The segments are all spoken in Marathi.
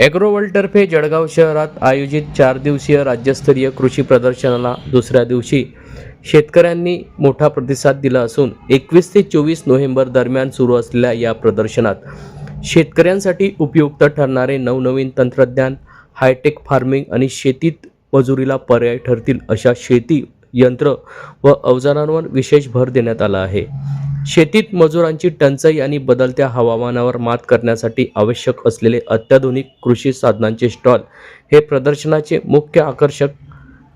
ॲग्रोवर्ल्डतर्फे जळगाव शहरात आयोजित चार दिवसीय राज्यस्तरीय कृषी प्रदर्शनाला दुसऱ्या दिवशी शेतकऱ्यांनी मोठा प्रतिसाद दिला असून एकवीस ते चोवीस नोव्हेंबर दरम्यान सुरू असलेल्या या प्रदर्शनात शेतकऱ्यांसाठी उपयुक्त ठरणारे नवनवीन तंत्रज्ञान हायटेक फार्मिंग आणि शेतीत मजुरीला पर्याय ठरतील अशा शेती यंत्र व अवजारांवर विशेष भर देण्यात आला आहे. शेतीत मजुरांची टंचाई आणि बदलत्या हवामानावर मात करण्यासाठी आवश्यक असलेले अत्याधुनिक कृषी साधनांचे स्टॉल हे प्रदर्शनाचे मुख्य आकर्षक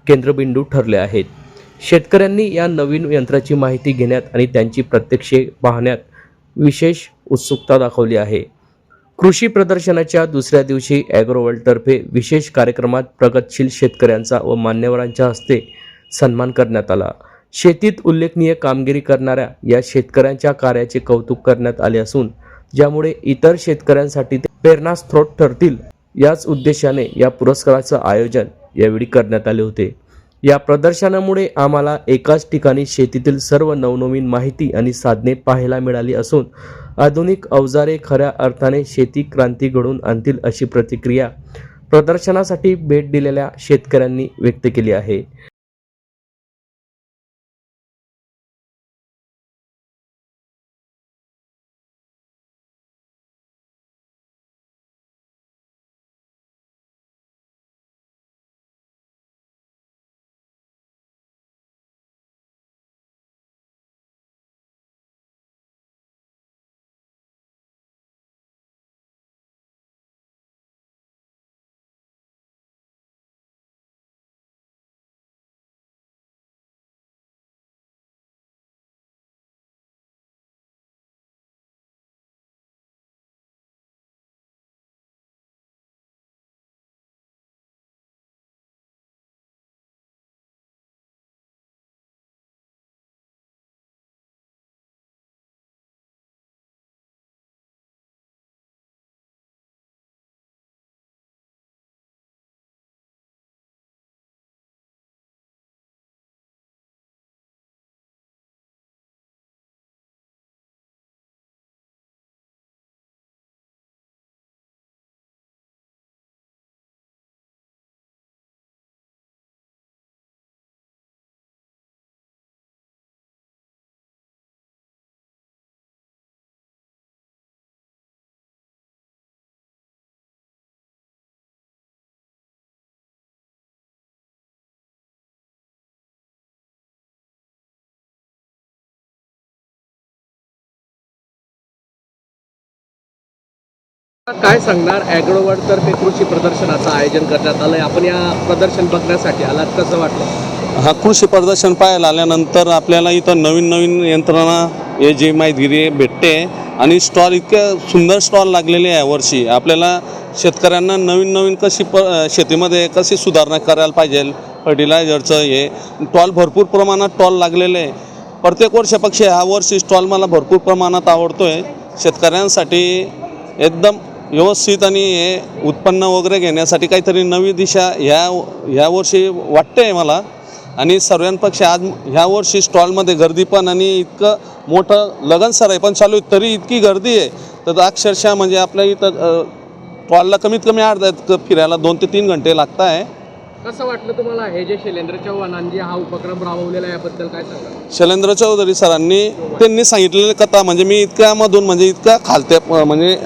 केंद्रबिंदू ठरले आहेत. शेतकऱ्यांनी या नवीन यंत्राची माहिती घेण्यात आणि त्यांची प्रत्यक्षे पाहण्यात विशेष उत्सुकता दाखवली आहे. कृषी प्रदर्शनाच्या दुसऱ्या दिवशी ॲग्रोवर्ल्डतर्फे विशेष कार्यक्रमात प्रगतशील शेतकऱ्यांचा व मान्यवरांच्या हस्ते सन्मान करण्यात आला. शेतीत उल्लेखनीय कामगिरी करणाऱ्या या शेतकऱ्यांच्या कार्याचे कौतुक करण्यात आले असून ज्यामुळे इतर शेतकऱ्यांसाठी ते प्रेरणास्त्रोत ठरतील याच उद्देशाने या पुरस्काराचं आयोजन यावेळी करण्यात आले होते. या प्रदर्शनामुळे आम्हाला एकाच ठिकाणी शेतीतील सर्व नवनवीन माहिती आणि साधने पाहायला मिळाली असून आधुनिक अवजारे खऱ्या अर्थाने शेती क्रांती घडवून आणतील अशी प्रतिक्रिया प्रदर्शनासाठी भेट दिलेल्या शेतकऱ्यांनी व्यक्त केली आहे. काय सांगणार? ॲग्रोवर्ड तर्फे कृषी प्रदर्शनाचं आयोजन करण्यात आहे आपण या प्रदर्शन बघण्यासाठी आलात कसं वाटलं? हा कृषी प्रदर्शन पाहायला आल्यानंतर आपल्याला इथं नवीन नवीन यंत्रणा हे जी माहिती भेटते. आणि स्टॉल इतक्या सुंदर स्टॉल लागलेले आहे यावर्षी. आपल्याला शेतकऱ्यांना नवीन नवीन कशी प शेतीमध्ये कशी सुधारणा करायला पाहिजे फर्टिलायझरचं हे. टॉल भरपूर प्रमाणात टॉल लागलेले आहे. प्रत्येक वर्षापेक्षा ह्या वर्षी स्टॉल मला भरपूर प्रमाणात आवडतो आहे शेतकऱ्यांसाठी एकदम व्यवस्थित आणि हे उत्पन्न वगैरे घेण्यासाठी काहीतरी नवी दिशा ह्या ह्या वर्षी वाटते आहे मला. आणि सर्वांपेक्षा आज ह्या वर्षी स्टॉलमध्ये गर्दी पण आणि इतकं मोठं लगन सर आहे पण चालू तरी इतकी गर्दी आहे. तर अक्षरशः म्हणजे आपल्या इथं स्टॉलला कमीत कमी अर्धा फिरायला दोन ते तीन घंटे लागत आहे कसं वाटलं तुम्हाला हे जे शैलेंद्र चव्हाणांनी हा उपक्रम राबवलेला याबद्दल काय सांगा शैलेंद्र चौधरी सरांनी त्यांनी सांगितलेली कथा म्हणजे मी इतक्यामधून म्हणजे इतक्या खालत्या म्हणजे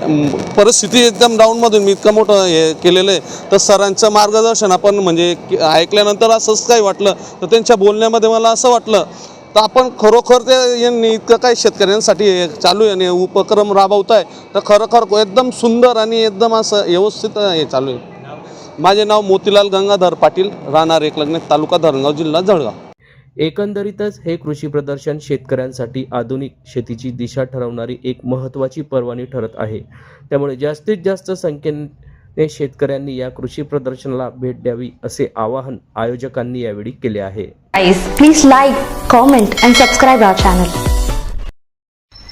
परिस्थिती एकदम डाऊनमधून मी इतकं मोठं हे केलेलं आहे. तर सरांचं मार्गदर्शन आपण म्हणजे ऐकल्यानंतर असंच काही वाटलं तर त्यांच्या बोलण्यामध्ये मला असं वाटलं तर आपण खरोखर ते यांनी इतकं काही शेतकऱ्यांसाठी हे चालू आहे आणि उपक्रम राबवत आहे तर खरोखर एकदम सुंदर आणि एकदम असं व्यवस्थित हे चालू आहे. माझे नाव मोतीलाल गंगाधर पाटील राहणार एक लग्न तालुका धरणगाव जिल्हा जळगाव. एकंदरीतच हे कृषी प्रदर्शन शेतकऱ्यांसाठी आधुनिक शेतीची दिशा ठरवणारी एक महत्त्वाची पर्वणी ठरत आहे. त्यामुळे जास्तीत जास्त संख्येने शेतकऱ्यांनी या कृषी प्रदर्शनाला भेट द्यावी असे आवाहन आयोजकांनी यावेळी केले आहे. Please like, comment and subscribe our channel.